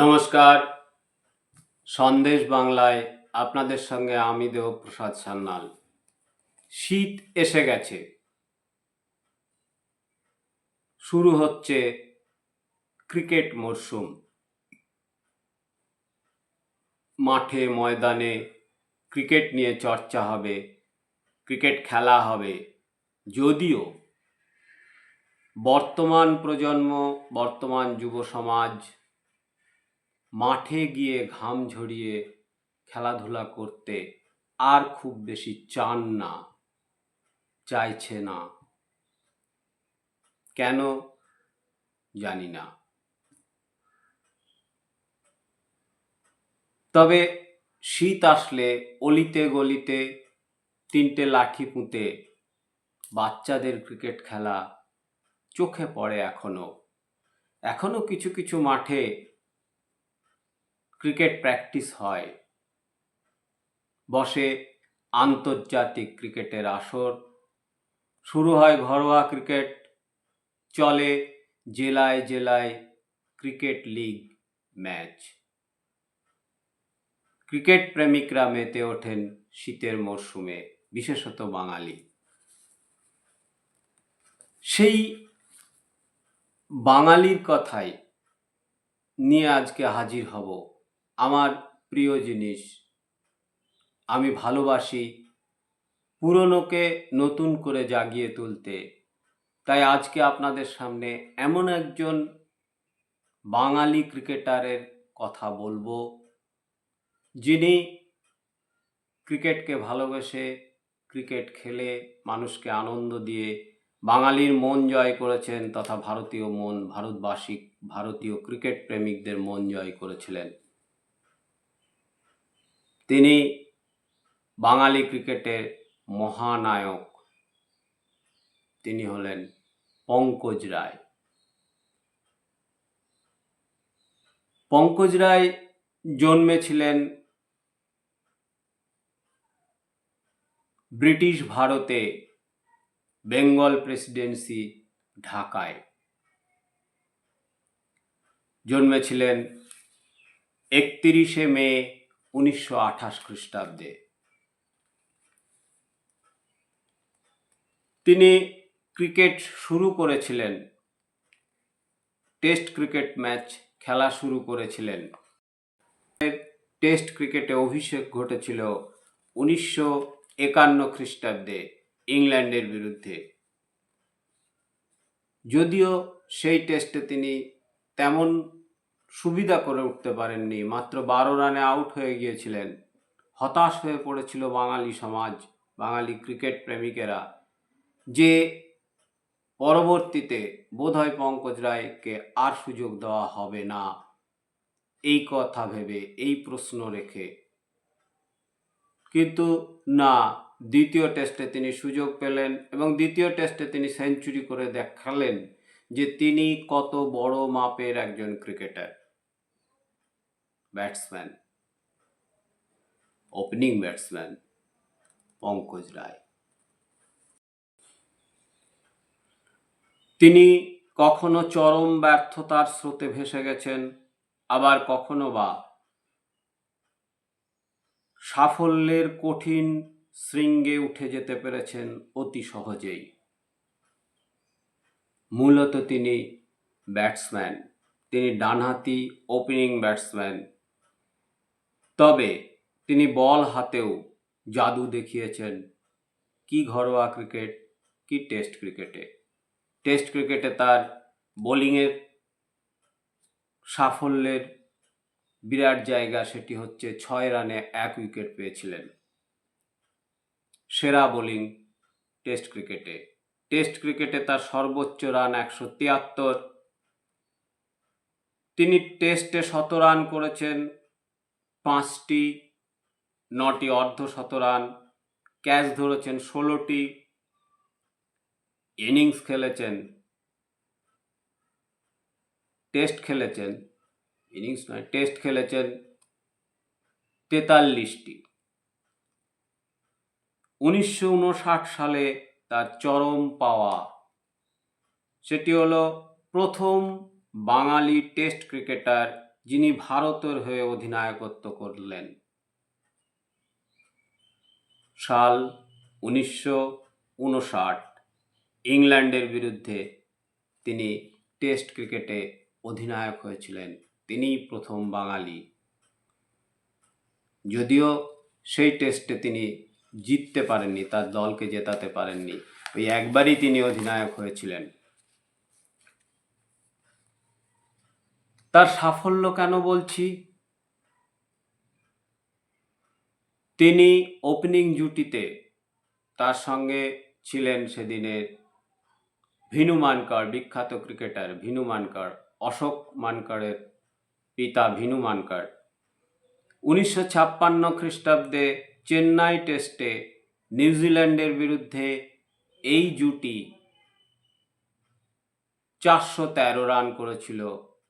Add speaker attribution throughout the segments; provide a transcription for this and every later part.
Speaker 1: নমস্কার। সন্দেশ বাংলায় আপনাদের সঙ্গে আমি দেবপ্রসাদ সান্যাল। শীত এসে গেছে। শুরু হচ্ছে ক্রিকেট মরশুম মাঠে, ময়দানে ক্রিকেট নিয়ে চর্চা হবে, ক্রিকেট খেলা হবে। যদিও বর্তমান প্রজন্ম, বর্তমান যুব সমাজ মাঠে গিয়ে ঘাম ঝরিয়ে খেলাধুলা করতে আর খুব বেশি চান না, চাইছে না। কেন জানি না। তবে শীত আসলে অলিতে গলিতে তিনটে লাঠি পুঁতে বাচ্চাদের ক্রিকেট খেলা চোখে পড়ে এখনও। এখনও কিছু কিছু মাঠে ক্রিকেট প্র্যাকটিস হয়। বসে আন্তর্জাতিক ক্রিকেটের আসর। শুরু হয় ঘরোয়া ক্রিকেট। চলে জেলায় জেলায় ক্রিকেট লিগ ম্যাচ। ক্রিকেট প্রেমিকরা মেতে ওঠেন শীতের মরশুমে, বিশেষত বাঙালি। সেই বাঙালির কথাই নিয়ে আজকে হাজির হব। আমার প্রিয় জিনিস। আমি ভালোবাসি পুরনোকে নতুন করে জাগিয়ে তুলতে। তাই আজকে আপনাদের সামনে এমন একজন বাঙালি ক্রিকেটারের কথা বলব, যিনি ক্রিকেটকে ভালোবেসে ক্রিকেট খেলে মানুষকে আনন্দ দিয়ে বাঙালির মন জয় করেছেন তথা ভারতীয় মন, ভারতবাসী, ভারতীয় ক্রিকেট প্রেমিকদের মন জয় করেছিলেন। তিনি বাঙালি ক্রিকেটের মহানায়ক। তিনি হলেন পঙ্কজ রায়। পঙ্কজ রায় জন্মেছিলেন ব্রিটিশ ভারতে, বেঙ্গল প্রেসিডেন্সি, ঢাকায়। জন্মেছিলেন একত্রিশে মে উনিশশো আঠাশ খ্রিস্টাব্দে। তিনি ক্রিকেট শুরু করেছিলেন। টেস্ট ক্রিকেট ম্যাচ খেলা শুরু করেছিলেন। টেস্ট ক্রিকেটে অভিষেক ঘটেছিল উনিশশো একান্ন খ্রিস্টাব্দে ইংল্যান্ডের বিরুদ্ধে। যদিও সেই টেস্টে তিনি তেমন সুবিধা করে উঠতে পারেননি। মাত্র বারো রানে আউট হয়ে গিয়েছিলেন। হতাশ হয়ে পড়েছিল বাঙালি সমাজ, বাঙালি ক্রিকেট প্রেমিকেরা। যে পরবর্তীতে বোধহয় পঙ্কজ রায়কে আর সুযোগ দেওয়া হবে না। এই কথা ভেবে, এই প্রশ্ন রেখে। কিন্তু না, দ্বিতীয় টেস্টে তিনি সুযোগ পেলেন এবং দ্বিতীয় টেস্টে তিনি সেঞ্চুরি করে দেখালেন। যে তিনি কত বড় মাপের একজন cricketer? Batsman. Opening batsman Pankaj Roy. তিনি কখনো চরম ব্যর্থতার স্রোতে ভেসে গেছেন, আবার কখনো বা সাফল্যের কঠিন শৃঙ্গে উঠে যেতে পেরেছেন অতি সহজেই। মূলত তিনি ব্যাটসম্যান। তিনি ডানহাতি ওপেনিং ব্যাটসম্যান। তবে তিনি বল হাতেও জাদু দেখিয়েছেন। কি ঘরোয়া ক্রিকেট, কি টেস্ট ক্রিকেটে। টেস্ট ক্রিকেটে তার বোলিংয়ের সাফল্যের বিরাট জায়গা সেটি হচ্ছে ছয় রানে এক উইকেট পেয়েছিলেন। সেরা বোলিং টেস্ট ক্রিকেটে। টেস্ট ক্রিকেটে তার সর্বোচ্চ রান একশো তিয়াত্তর। তিনি টেস্টে শত রান করেছেন, পাঁচটি, নটি অর্ধ শত রান, ক্যাচ ধরেছেন ষোলোটি, ইনিংস খেলেছেন, টেস্ট খেলেছেন, ইনিংস নয়, টেস্ট খেলেছেন তেতাল্লিশটি। উনিশশো উনষাট সালে তার চরম পাওয়া। সেটি হলো প্রথম বাঙালি টেস্ট ক্রিকেটার যিনি ভারতের হয়ে অধিনায়কত্ব করলেন। সাল উনিশশো উনষাট, ইংল্যান্ডের বিরুদ্ধে তিনি টেস্ট ক্রিকেটে অধিনায়ক হয়েছিলেন। তিনিই প্রথম বাঙালি। যদিও সেই টেস্টে তিনি জিততে পারেননি, তার দলকে জেতাতে পারেননি। ওই একবারই তিনি অধিনায়ক হয়েছিলেন। তার সাফল্য কেন বলছি? তিনি ওপেনিং জুটিতে তার সঙ্গে ছিলেন সেদিনের ভিনু মানকার, বিখ্যাত ক্রিকেটার ভিনু মানকার, অশোক মানকারের পিতা ভিনু মানকার। উনিশশো ছাপ্পান্ন খ্রিস্টাব্দে চেন্নাই টেস্টে নিউজিল্যান্ডের বিরুদ্ধে এই জুটি চারশো তেরো রান করেছিল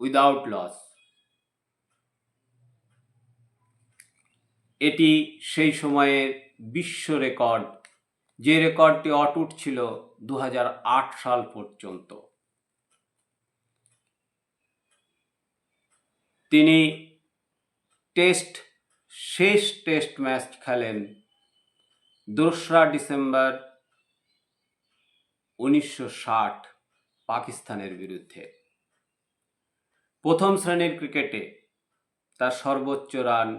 Speaker 1: উইদাউট লস। এটি সেই সময়ের বিশ্ব রেকর্ড, যে রেকর্ডটি অটুট ছিল দু হাজার আট সাল পর্যন্ত। তিনি টেস্ট শেষ টেস্ট ম্যাচ খেলেন দোসরা ডিসেম্বর উনিশশো ষাট পাকিস্তানের বিরুদ্ধে। প্রথম শ্রেণির ক্রিকেটে তার সর্বোচ্চ রান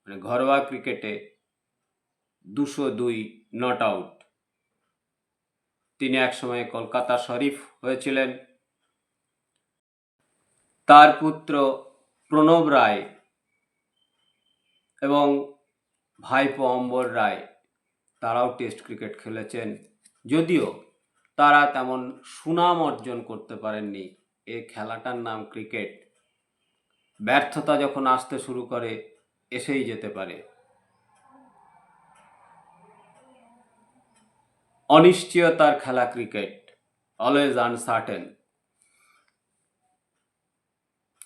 Speaker 1: মানে ঘরোয়া ক্রিকেটে দুশো দুই নট আউট তিনি একসময় কলকাতা শরীফ হয়েছিলেন। তার পুত্র প্রণব রায় এবং ভাইপো অম্বর রায়, তারাও টেস্ট ক্রিকেট খেলেছেন। যদিও তারা তেমন সুনাম অর্জন করতে পারেননি এ খেলাটার নাম ক্রিকেট। ব্যর্থতা যখন আসতে শুরু করে, এসেই যেতে পারে। অনিশ্চয়তার খেলা ক্রিকেট অলওয়েজ আনসার্টেন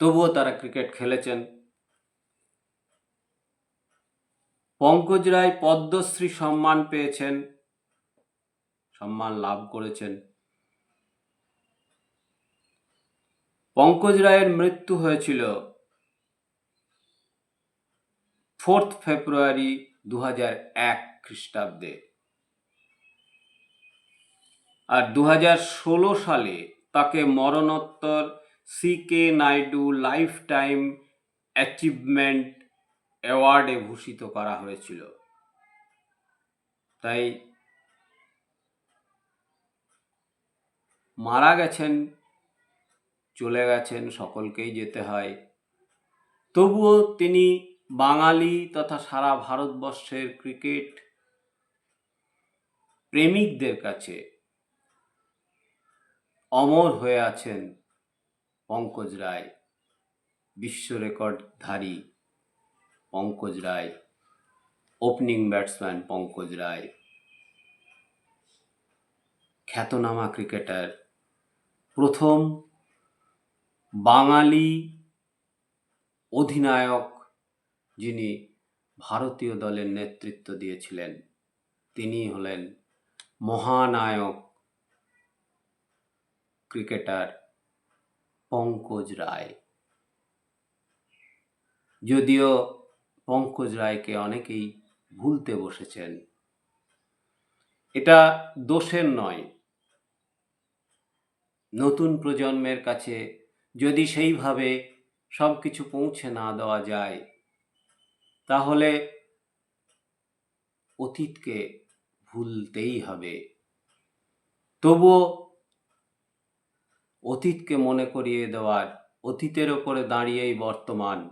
Speaker 1: তবুও তারা ক্রিকেট খেলেছেন। পঙ্কজ রায় পদ্মশ্রী সম্মান পেয়েছেন, সম্মান লাভ করেছেন। পঙ্কজ রায়ের মৃত্যু হয়েছিল ফোর্থ ফেব্রুয়ারি দু এক খ্রিস্টাব্দে। আর দু সালে তাকে মরণোত্তর C K Naidu lifetime achievement অ্যাওয়ার্ডে ভূষিত করা হয়েছিল। তাই মারা গেছেন, চলে গেছেন, সকলকেই যেতে হয়। তবুও তিনি বাঙালি তথা সারা ভারতবর্ষের ক্রিকেট প্রেমিকদের কাছে অমর হয়ে আছেন। পঙ্কজ রায়, বিশ্ব রেকর্ডধারী পঙ্কজ রায়, ওপেনিং ব্যাটসম্যান পঙ্কজ রায়, খ্যাতনামা ক্রিকেটার, প্রথম বাঙালি অধিনায়ক যিনি ভারতীয় দলের নেতৃত্ব দিয়েছিলেন, তিনি হলেন মহানায়ক ক্রিকেটার পঙ্কজ রায়। যদিও পঙ্কজ রায়কে অনেকেই ভুলতে বসেছেন। এটা দোষের নয়। নতুন প্রজন্মের কাছে যদি সেইভাবে সব কিছু পৌঁছে না দেওয়া যায়, তাহলে অতীতকে ভুলতেই হবে। তবুও অতীতকে মনে করিয়ে দেওয়ার অতীতের ওপরে দাঁড়িয়েই বর্তমান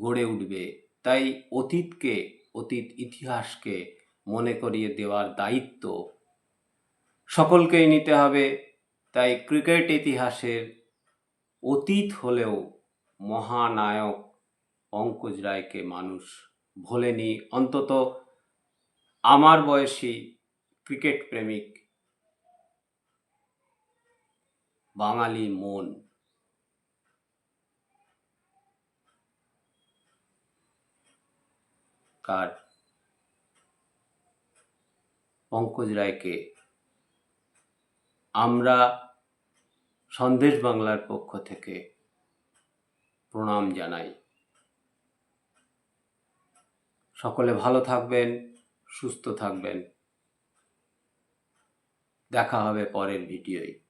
Speaker 1: গড়ে উঠবে। তাই অতীতকে, অতীত ইতিহাসকে মনে করিয়ে দেওয়ার দায়িত্ব সকলকেই নিতে হবে। তাই ক্রিকেট ইতিহাসের অতীত হলেও মহানায়ক পঙ্কজ রায়কে মানুষ ভোলেনি। অন্তত আমার বয়সী ক্রিকেট প্রেমিক বাঙালি মন। কার? পঙ্কজ রায়কে। আমরা সন্দেশ বাংলার পক্ষ থেকে প্রণাম জানাই। সকলে ভালো থাকবেন, সুস্থ থাকবেন। দেখা হবে পরের ভিডিওয়।